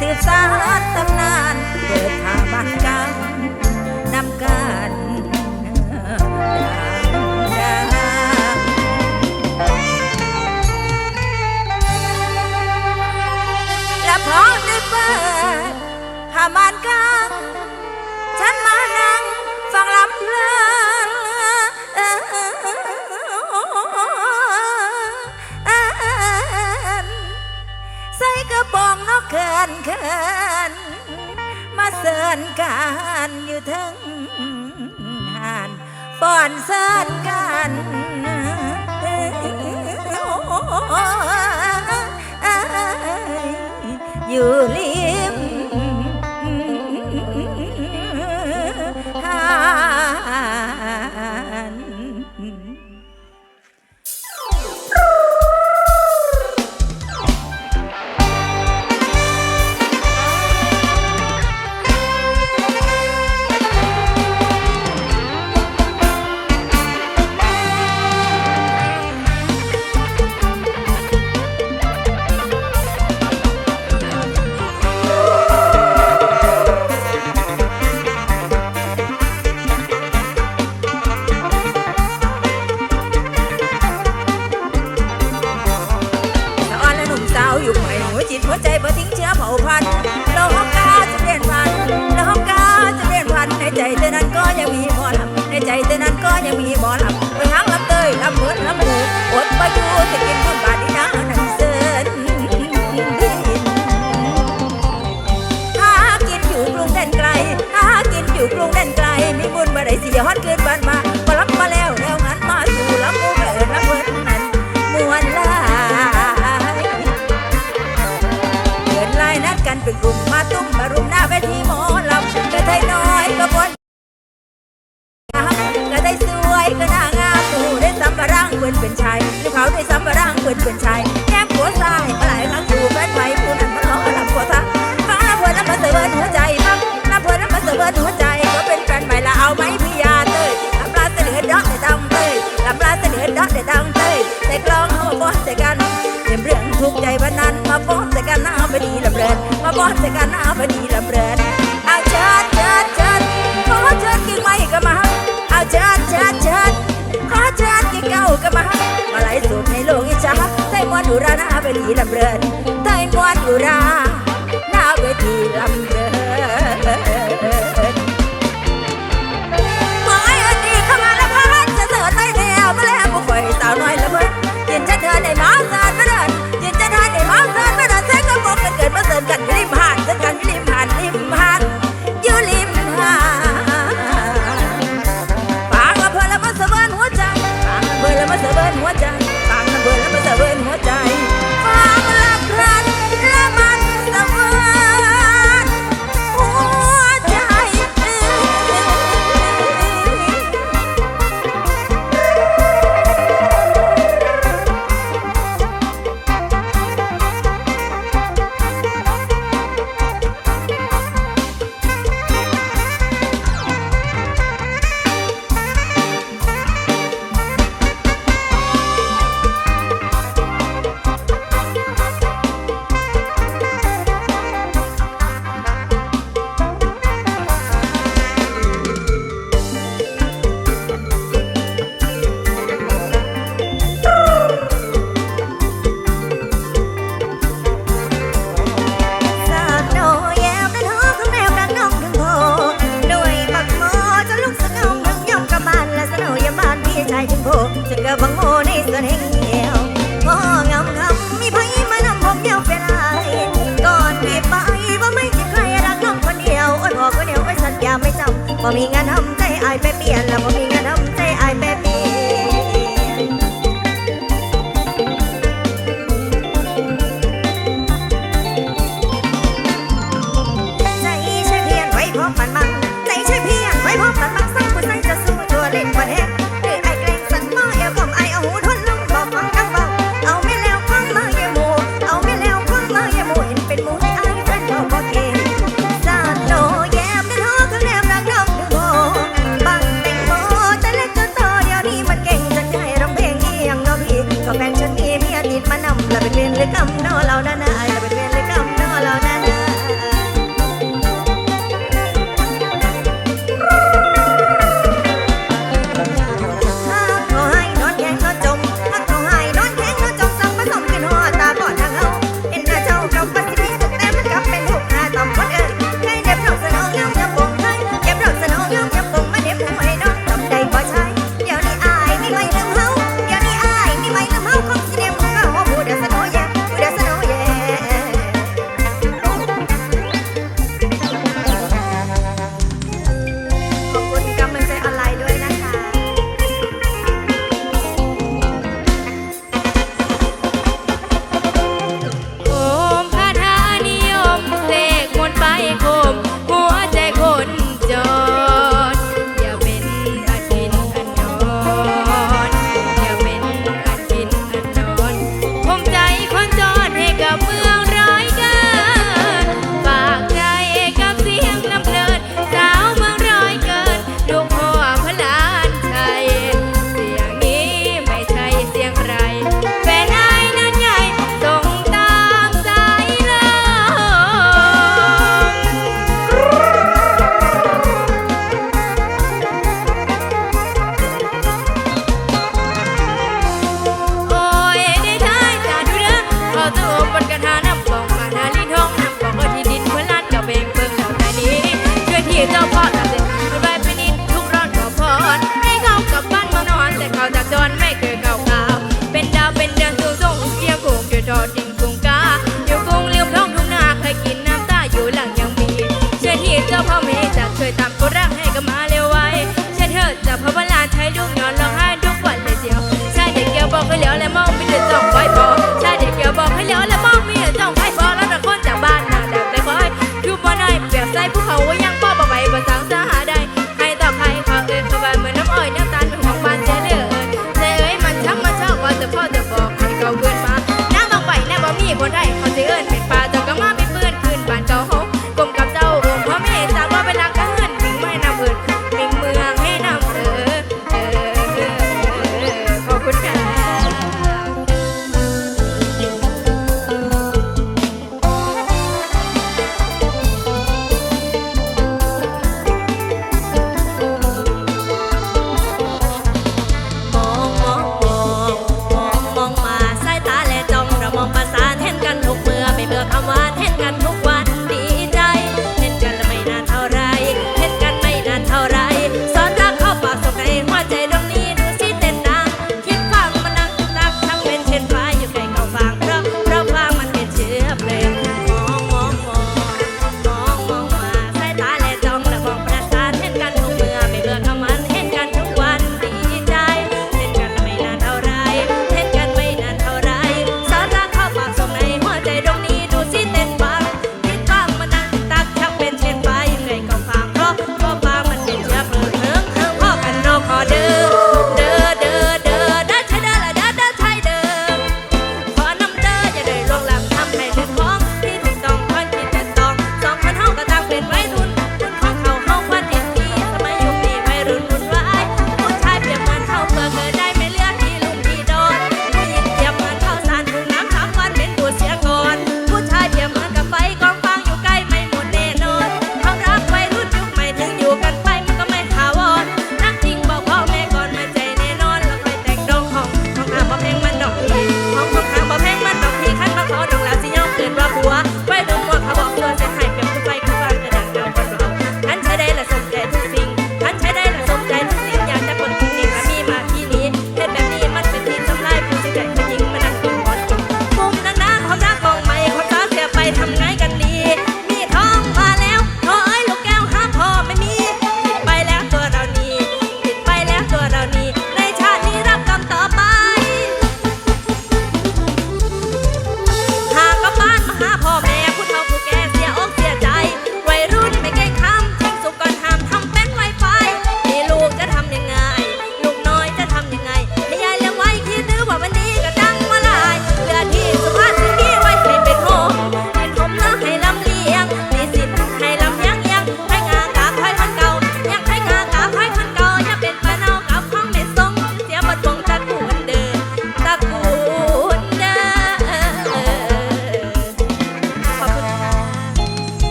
สิสางตำนานเกิด เขินเขินมาเสิร์นกันอยู่ทั้งหานป้อนเสิร์นกันอยู่ริม ใจเธอนั้นก็ยังมีบ่อลำในใจเธอนั้นก็ยังมีบ่อลำไปทั้งลำเตยลำเหมือนลำหูอดประยูจะกินบุญบาทดีนะนั่นเสินหากินอยู่กรุงแดนไกลหากินอยู่กรุงแดนไกล มีบุญบ่ได้สิฮอดคืนบ้านมาบ่รับมาแล้วแล้วงั้นมาสู่ลำมูเอิญลำเพิ่นนั้นมวนลายเดินไล่นัดกันเป็นกลุ่มมาตุ้มมารุ มบร่างเพื่อนชายแก้มหัวซ้ายมาหลายครั้งถูแฟนไว้ผู้นั้นมันล้อลำหัวทักฟังลำเพลินลำมาเสือนหัวใจฟังลำเพลินลำมาเสือนหัวใจก็เป็นแฟนใหม่ละเอาไหมพี่ยาเต้ยลำลาเสนอดอกได้ดังเต้ยลำลาเสนอดอกได้ดังเต้ยแต่กลองเอามาป้อนใส่กันเตรียมเรื่องทุกข์ใจวันนั้นมาป้อนใส่กันหน้าพอดีลำเรินมาป้อนใส่กันหน้า อยู่ราน้าพอดีลำเรินไต้มวนอยู่รา โมในแห่งเดียวพ่องามคำมีไผมานำผมเดียวเป็นไรก่อนพี่ไปว่าไม่จะใครรักน้องคนเดียวอ้นบอกคนเดียวไว้สัญญาไม่จำบ่มีงานทำใจอายไปเปลี่ยนแล้วบ่มีงานทำใจอาย ชื่อเ